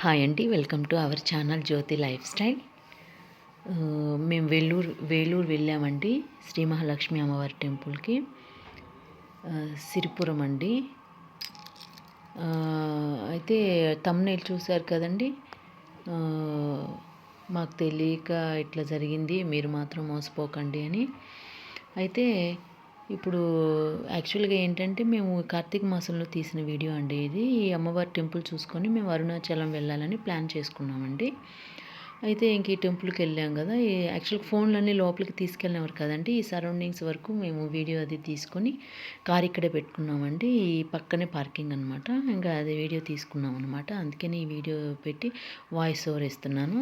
Hi అండి welcome to our channel Jyothi lifestyle. మేము వెల్లూరు వేలూరు వెళ్ళామండి శ్రీ మహాలక్ష్మి అమ్మవారి టెంపుల్కి. సిరిపురం అండి. అయితే తమ్నేలు చూశారు కదండి? మాకు తెలియక ఇట్లా జరిగింది మీరు మాత్రం మోసపోకండి అని. అయితే ఇప్పుడు యాక్చువల్గా ఏంటంటే మేము కార్తీక మాసంలో తీసిన వీడియో అండి ఇది. ఈ అమ్మవారి టెంపుల్ చూసుకొని మేము అరుణాచలం వెళ్ళాలని ప్లాన్ చేసుకున్నామండి. అయితే ఇంక ఈ టెంపుల్కి వెళ్ళాం కదా. ఈ యాక్చువల్ ఫోన్లన్నీ లోపలికి తీసుకెళ్ళినవారు కదండి. ఈ సరౌండింగ్స్ వరకు మేము వీడియో అది తీసుకొని కార్ ఇక్కడే పెట్టుకున్నామండి. ఈ పక్కనే పార్కింగ్ అనమాట ఇంకా అది వీడియో తీసుకున్నాం అనమాట అందుకని ఈ వీడియో పెట్టి వాయిస్ ఓవర్ ఇస్తున్నాను.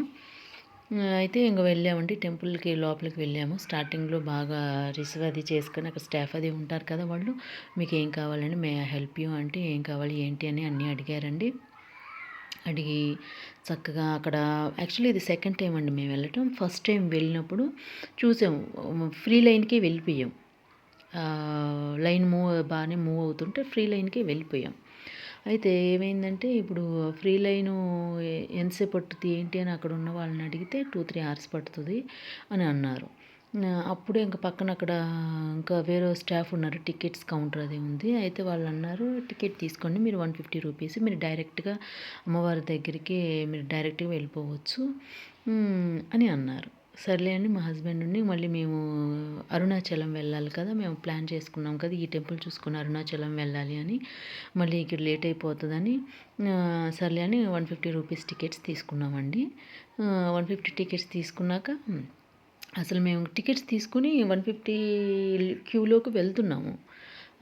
అయితే ఇంక వెళ్ళామండి. టెంపుల్కి లోపలికి వెళ్ళాము. స్టార్టింగ్లో బాగా రిసీవ్ అది చేసుకొని అక్కడ స్టాఫ్ అది ఉంటారు కదా వాళ్ళు. మీకు ఏం కావాలండి? మే హెల్ప్ యూ అంటే ఏం కావాలి? ఏంటి? అని అన్నీ అడిగారండి. అడిగి చక్కగా అక్కడ యాక్చువల్లీ ఇది సెకండ్ టైం అండి మేము వెళ్ళటం. ఫస్ట్ టైం వెళ్ళినప్పుడు చూసాం ఫ్రీ లైన్కి వెళ్ళిపోయాం. లైన్ మూవ్ బాగానే మూవ్ అవుతుంటే ఫ్రీ లైన్కి వెళ్ళిపోయాం. అయితే ఏమైందంటే ఇప్పుడు ఫ్రీ లైను ఎంతసేపు పట్టుద్ది ఏంటి అని అక్కడ ఉన్న వాళ్ళని అడిగితే టూ త్రీ అవర్స్ పడుతుంది అని అన్నారు. అప్పుడే ఇంకా పక్కన అక్కడ ఇంకా వేరే స్టాఫ్ ఉన్నారు టికెట్స్ కౌంటర్ అది ఉంది. అయితే వాళ్ళు అన్నారు టికెట్ తీసుకోండి మీరు వన్ ఫిఫ్టీ రూపీస్ మీరు డైరెక్ట్గా అమ్మవారి దగ్గరికి మీరు డైరెక్ట్గా వెళ్ళిపోవచ్చు. అని అన్నారు. సర్లే అని మా హస్బెండ్ ఉండి మళ్ళీ మేము అరుణాచలం వెళ్ళాలి కదా మేము ప్లాన్ చేసుకున్నాం కదా ఈ టెంపుల్ చూసుకుని అరుణాచలం వెళ్ళాలి అని. మళ్ళీ ఇక్కడ లేట్ అయిపోతుందని సర్లే అని వన్ ఫిఫ్టీ రూపీస్ టికెట్స్ తీసుకున్నామండి. వన్ ఫిఫ్టీ టికెట్స్ తీసుకున్నాక అసలు మేము టికెట్స్ తీసుకుని వన్ ఫిఫ్టీ క్యూలోకి వెళ్తున్నాము.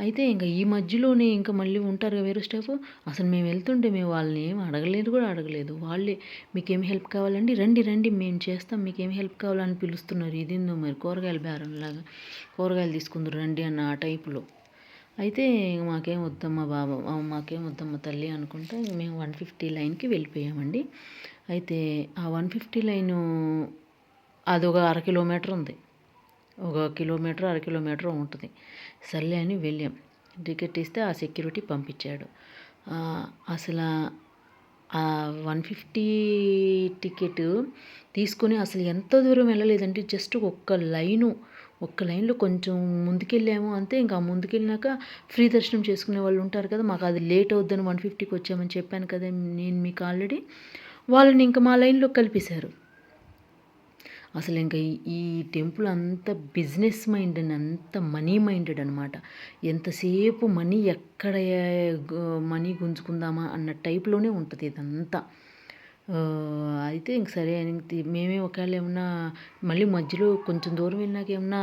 అయితే ఇంకా ఈ మధ్యలోనే ఇంకా మళ్ళీ ఉంటారు వేరే స్టాఫ్ అసలు మేము వెళ్తుంటే మేము వాళ్ళని ఏం అడగలేదు కూడా అడగలేదు. వాళ్ళే మీకేం హెల్ప్ కావాలండి? రండి రండి మేము చేస్తాం. మీకేం హెల్ప్ కావాలని పిలుస్తున్నారు. ఇదేందో మరి కూరగాయల బేరంలాగా కూరగాయలు తీసుకుందరు రండి అన్న ఆ టైపులో. అయితే ఇంక మాకేం వద్దమ్మా బాబా మాకేం వద్దమ్మా తల్లి అనుకుంటా మేము వన్ ఫిఫ్టీ లైన్కి వెళ్ళిపోయామండి. అయితే ఆ వన్ ఫిఫ్టీ లైను అది ఒక అర కిలోమీటర్ ఉంది. ఒక కిలోమీటర్ అర కిలోమీటర్ ఉంటుంది. సర్లే అని వెళ్ళాం. టికెట్ ఇస్తే ఆ సెక్యూరిటీ పంపించాడు. అసలు వన్ ఫిఫ్టీ టికెట్ తీసుకొని అసలు ఎంత దూరం వెళ్ళలేదంటే జస్ట్ ఒక్క లైను ఒక్క లైన్లో కొంచెం ముందుకెళ్ళాము అంతే. ఇంకా ముందుకెళ్ళినాక ఫ్రీ దర్శనం చేసుకునే వాళ్ళు ఉంటారు కదా మాకు అది లేట్ అవుద్దని వన్ ఫిఫ్టీకి వచ్చామని చెప్పాను కదా నేను మీకు ఆల్రెడీ వాళ్ళని ఇంకా మా లైన్లో కలిపేశారు. అసలు ఇంకా ఈ- టెంపుల్ అంత బిజినెస్ మైండ్ అని అంత మనీ మైండెడ్ అనమాట ఎంతసేపు మనీ ఎక్కడ మనీ గుంజుకుందామా అన్న టైప్లోనే ఉంటుంది ఇదంతా. అయితే ఇంక సరే అని మేమే ఒకవేళ ఏమన్నా మళ్ళీ మధ్యలో కొంచెం దూరం వెళ్ళినాక ఏమన్నా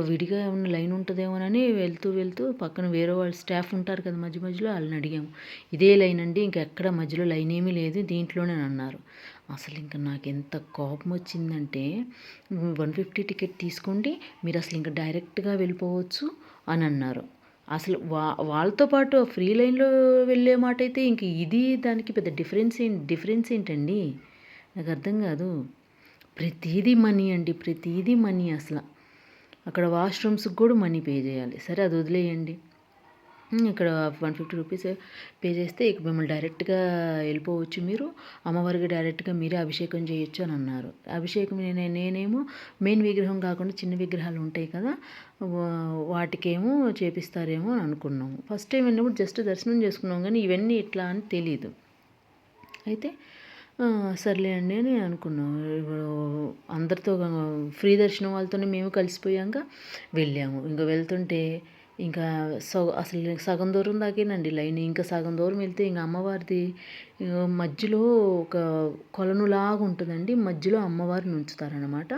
విడిగా ఏమన్నా లైన్ ఉంటుందేమోనని వెళ్తూ వెళ్తూ పక్కన వేరే వాళ్ళ స్టాఫ్ ఉంటారు కదా మధ్య మధ్యలో వాళ్ళని అడిగాము. ఇదే లైన్ అండి ఇంకెక్కడ మధ్యలో లైన్ ఏమీ లేదు దీంట్లోనే అన్నారు. అసలు ఇంకా నాకు ఎంత కోపం వచ్చిందంటే వన్ ఫిఫ్టీ టికెట్ తీసుకోండి మీరు అసలు ఇంకా డైరెక్ట్గా వెళ్ళిపోవచ్చు అని అన్నారు అసలు వా వాళ్ళతో పాటు ఫ్రీ లైన్లో వెళ్ళే మాట అయితే ఇంక ఇది దానికి పెద్ద డిఫరెన్స్ ఏంటి డిఫరెన్స్ ఏంటండి? నాకు అర్థం కాదు. ప్రతిదీ మనీ అండి ప్రతిదీ మనీ అసలు. అక్కడ వాష్రూమ్స్కి కూడా మనీ పే చేయాలి. సరే అది వదిలేయండి. ఇక్కడ వన్ ఫిఫ్టీ రూపీస్ పే చేస్తే ఇక మిమ్మల్ని డైరెక్ట్గా వెళ్ళిపోవచ్చు మీరు. అమ్మవారికి డైరెక్ట్గా మీరే అభిషేకం చేయొచ్చు అని అన్నారు. అభిషేకం నేను నేనేమో మెయిన్ విగ్రహం కాకుండా చిన్న విగ్రహాలు ఉంటాయి కదా వాటికేమో చేపిస్తారేమో అని అనుకున్నాము. ఫస్ట్ టైం వెళ్ళినప్పుడు జస్ట్ దర్శనం చేసుకున్నాం కానీ ఇవన్నీ ఇట్లా అని తెలియదు అయితే సర్లే అండి అని అనుకున్నాం. ఇప్పుడు అందరితో ఫ్రీ దర్శనం వాళ్ళతోనే మేము కలిసిపోయాక వెళ్ళాము. ఇంకా వెళ్తుంటే ఇంకా సగ అసలు సగం దూరం దాకేనండి లైన్. ఇంకా సగం దూరం వెళ్తే ఇంకా అమ్మవారిది మధ్యలో ఒక కొలనులాగా ఉంటుందండి. మధ్యలో అమ్మవారిని ఉంచుతారనమాట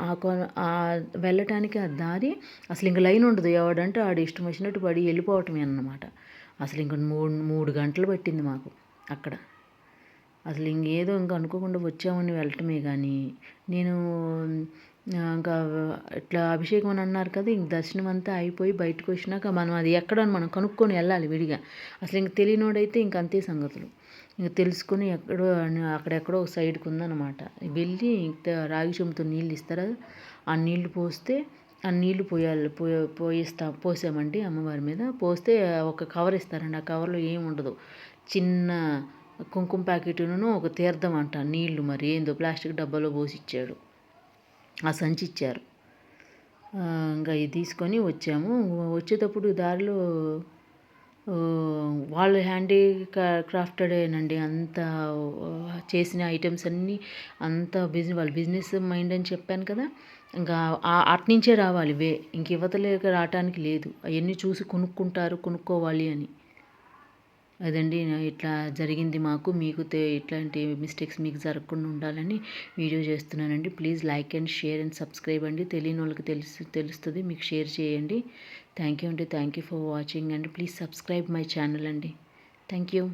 ఆ, కొల ఆ వెళ్ళటానికి ఆ దారి అసలు ఇంకా లైన్ ఉండదు. ఎవడంటే ఆడు ఇష్టం వచ్చినట్టు పడి వెళ్ళిపోవటమే అన్నమాట. అసలు ఇంక మూడు మూడు గంటలు పట్టింది మాకు అక్కడ. అసలు ఇంకేదో ఇంకా అనుకోకుండా వచ్చామని వెళ్ళటమే కానీ నేను ఇంకా ఇట్లా అభిషేకం అని అన్నారు కదా ఇంక దర్శనం అంతా అయిపోయి బయటకు వచ్చినాక మనం అది ఎక్కడ మనం కనుక్కొని వెళ్ళాలి విడిగా. అసలు ఇంక తెలియనోడైతే ఇంక అంతే సంగతులు. ఇంక తెలుసుకొని ఎక్కడో అక్కడెక్కడో ఒక సైడ్కి ఉందన్నమాట. వెళ్ళి ఇంత రాగి చెంబుతో నీళ్ళు ఇస్తారా? ఆ నీళ్ళు పోస్తే ఆ నీళ్ళు పోయాలి పోయ పోయిస్తా పోసామండి అమ్మవారి మీద. పోస్తే ఒక కవర్ ఇస్తారండి. ఆ కవర్లో ఏముండదు ఉండదు. చిన్న కుంకుమ ప్యాకెట్ను ఒక తీర్థం అంట నీళ్ళు మరి. ఏందో ప్లాస్టిక్ డబ్బాలో పోసి ఇచ్చాడు. ఆ సంచి ఇచ్చారు. ఇంకా ఇది తీసుకొని వచ్చాము. వచ్చేటప్పుడు దారిలో వాళ్ళు వాళ్ళ హ్యాండీ క్రాఫ్టెడేనండి అంత చేసిన ఐటమ్స్ అన్నీ అంత బిజినెస్ వాళ్ళ బిజినెస్ మైండ్ అని చెప్పాను కదా. ఇంకా అట్నుంచే రావాలి వే. ఇంక యువతలేక రావటానికి లేదు. అవన్నీ చూసి కొనుక్కుంటారు కొనుక్కోవాలి అని. అదండి ఇట్లా జరిగింది మాకు మీకు ఇట్లాంటి మిస్టేక్స్ మీకు జరగకుండా ఉండాలని వీడియో చేస్తున్నానండి. Please like and share and subscribe అండి. తెలియని వాళ్ళకి తెలుసు తెలుస్తుంది మీకు షేర్ చేయండి. థ్యాంక్ యూ అండి. థ్యాంక్ యూ ఫర్ వాచింగ్ అండి. ప్లీజ్ సబ్స్క్రైబ్ మై ఛానల్ అండి. Thank you